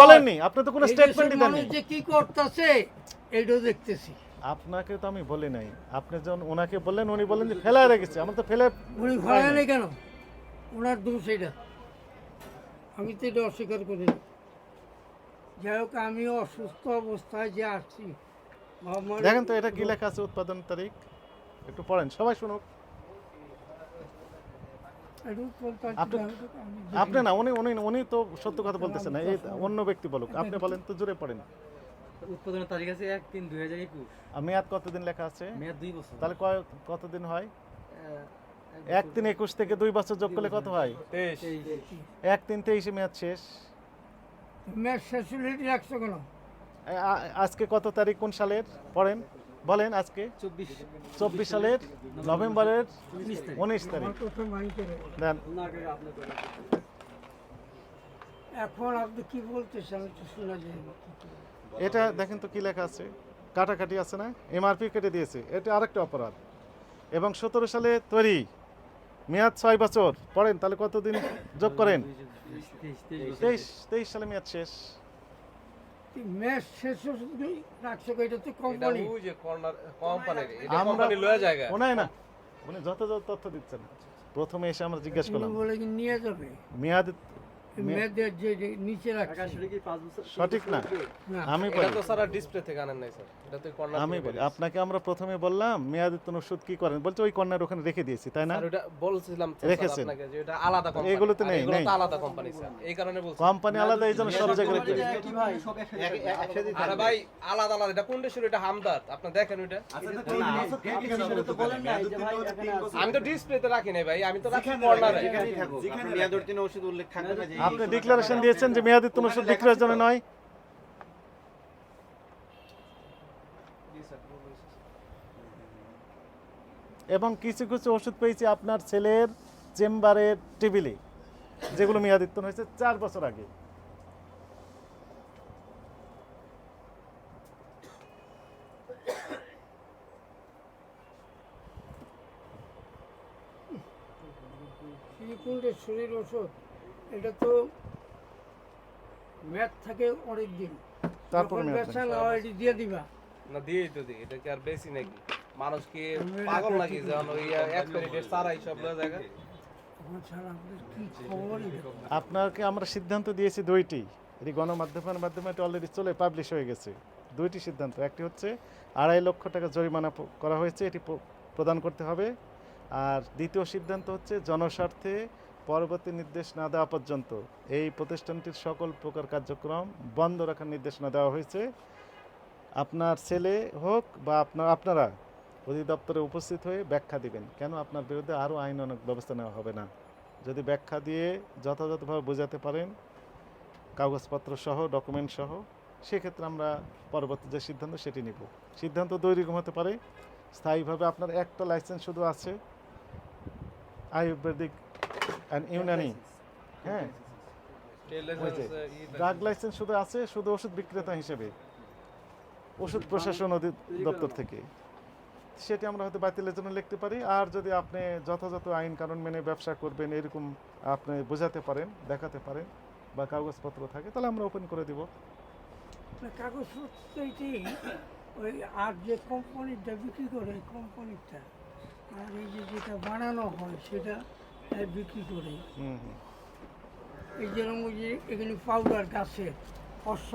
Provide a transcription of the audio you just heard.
বলেননি আপনি তো কোনো স্টেটমেন্টই দেননি। যে কি করতেছে এইটাও দেখতেছি। আপনাকে তো আমি বলি নাই। আপনি যখন ওনাকে বললেন উনি বললেন যে ফেলায় রেখেছে। আমার তো ফেলে উনি ফেলে নেই। কেন? ওনার দোষ এটা আমি তো এটা অস্বীকার করি যাই হোক আমি অসুস্থ অবস্থায় যে আসছি দেখেন তো এটা কি লেখা আছে উৎপাদন তারিখ? একটু পড়েন সবাই শুনুক। আপনি- না, উনি উনি উনি তো সত্য কথা বলতেছেন না। অন্য ব্যক্তি বলুক। আপনি বলেন তো জুড়ে পড়েন। উৎপাদনের তারিখ আছে এক তিন দুই হাজার একুশ। আর মেয়াদ কতদিন লেখা আছে? মেয়াদ দুই বছর। তাহলে কয় কতদিন হয়? এক তিন একুশ থেকে দুই বছর যোগ করলে কত হয়? তেইশ। এক তিন তেইশে মেয়াদ শেষ। রাখছো কেন আ- আ- আজকে কত তারিখ কোন সালের? পড়েন। বলেন আজকে চব্বিশ সালের নভেম্বরের উনিশ তারিখ। দেন। এখন আপনি কি বলতেছেন শোনা যায়। এটা দেখেন তো কি লেখা আছে। কাটাকাটি আছে না? এমআরপি কেটে দিয়েছে। এটা আরেকটা অপরাধ। এবং সতেরো সালে তৈরি। মেয়াদ ছয় বছর। পড়েন তাহলে কতদিন যোগ করেন? তেইশ তেইশ সালে মেয়াদ শেষ। ম্যাচ শেষ রাখছো এটা তো কোম্পানি। ওই যে কর্নার কোম্পানির এটা কোম্পানি লয়ে জায়গা। ওনায় না উনি যত যত তথ্য দিচ্ছেন। প্রথমে এসে আমরা জিজ্ঞেস করলাম। বলে কি নিয়ে যাবে? মেয়াদ নিচে রাখছে। সঠিক না। না। আমি এটা তো সারা ডিসপ্লে থেকে আনেন নাই স্যার। এটা তো কর্নার আমি বলি। আপনাকে আমরা প্রথমে বললাম মেয়াদিত ওষুধ কি করেন? বলছে ওই কর্নার ওখানে রেখে দিয়েছি তাই না? ওটা বলছিলাম রেখেছেন। আপনাকে যে এটা আলাদা কোম্পানি এগুলোতে নেই, নেই। আলাদা কোম্পানি স্যার। এই কারণে বলছি। কোম্পানি আলাদা এই সব জায়গায় রেখে দিয়েছে। আরে ভাই আলাদা আলাদা। এটা কোন দেশের? এটা হামদার আপনি দেখেন ওইটা। আমি তো ডিসপ্লেতে রাখি নাই ভাই আমি তো রাখি কর্নারে আপনি ডিক্লারেশন দিয়েছেন যে মেয়াদিত ওষুধ বিক্রয়ের জন্য নয়। এবং কিছু কিছু ওষুধ পেয়েছি আপনার ছেলের চেম্বারের টেবিলে, যেগুলো মেয়াদিত্বন হয়েছে চার বছর আগে। শরীর ওষুধ। এটা তো ম্যাথ থাকে অনেক দিন। তারপর না এটি দিয়ে দিবা। না দিয়েই তো দিই। এটা কি আর বেশি নাকি? মানুষ কি পাগল নাকি যেমন ওই এক্সপায়ারি ডেট সারা এইসব লয়ে জায়গা? আপনাকে আমরা সিদ্ধান্ত দিয়েছি দুইটি। এটি গণমাধ্যমের মাধ্যমে এটা অলরেডি চলে পাবলিশ হয়ে গেছে। দুইটি সিদ্ধান্ত। একটি হচ্ছে আড়াই লক্ষ টাকা জরিমানা করা হয়েছে এটি প্রদান করতে হবে। আর দ্বিতীয় সিদ্ধান্ত হচ্ছে জনস্বার্থে পরবর্তী নির্দেশ না দেওয়া পর্যন্ত এই প্রতিষ্ঠানটির সকল প্রকার কার্যক্রম বন্ধ রাখার নির্দেশনা দেওয়া হয়েছে। আপনার ছেলে হোক বা আপনার, আপনারা অধিদপ্তরে উপস্থিত হয়ে ব্যাখ্যা দিবেন। কেন আপনার বিরুদ্ধে আরও আইনানুগ ব্যবস্থা নেওয়া হবে না? যদি ব্যাখ্যা দিয়ে যথাযথভাবে বোঝাতে পারেন, কাগজপত্র সহ, ডকুমেন্ট সহ, সেক্ষেত্রে আমরা পরবর্তী যে সিদ্ধান্ত সেটি নিব। সিদ্ধান্ত দুই হতে পারে। স্থায়ীভাবে আপনার একটা লাইসেন্স শুধু আছে। আয়ুর্বেদিক অ্যান্ড ইউনানি হ্যাঁ। ড্রাগ লাইসেন্স শুধু আছে শুধু ওষুধ বিক্রেতা হিসেবে। ওষুধ প্রশাসন অধি- দপ্তর থেকে। সেটি আমরা হয়তো বাতিলের জন্য লিখতে পারি। আর যদি আপনি যথাযথ আইন কানুন মেনে ব্যবসা করবেন এরকম আপনি বোঝাতে পারেন দেখাতে পারেন বা কাগজপত্র থাকে তাহলে আমরা ওপেন করে দিব। কাগজপত্র ওই আর যে কোম্পানিটা বিক্রি করে কোম্পানিটা আর এই যে যেটা বানানো হয় সেটা বিক্রি করে। এই যেরকম যে এখানে পাউডার গাছের অশ্ব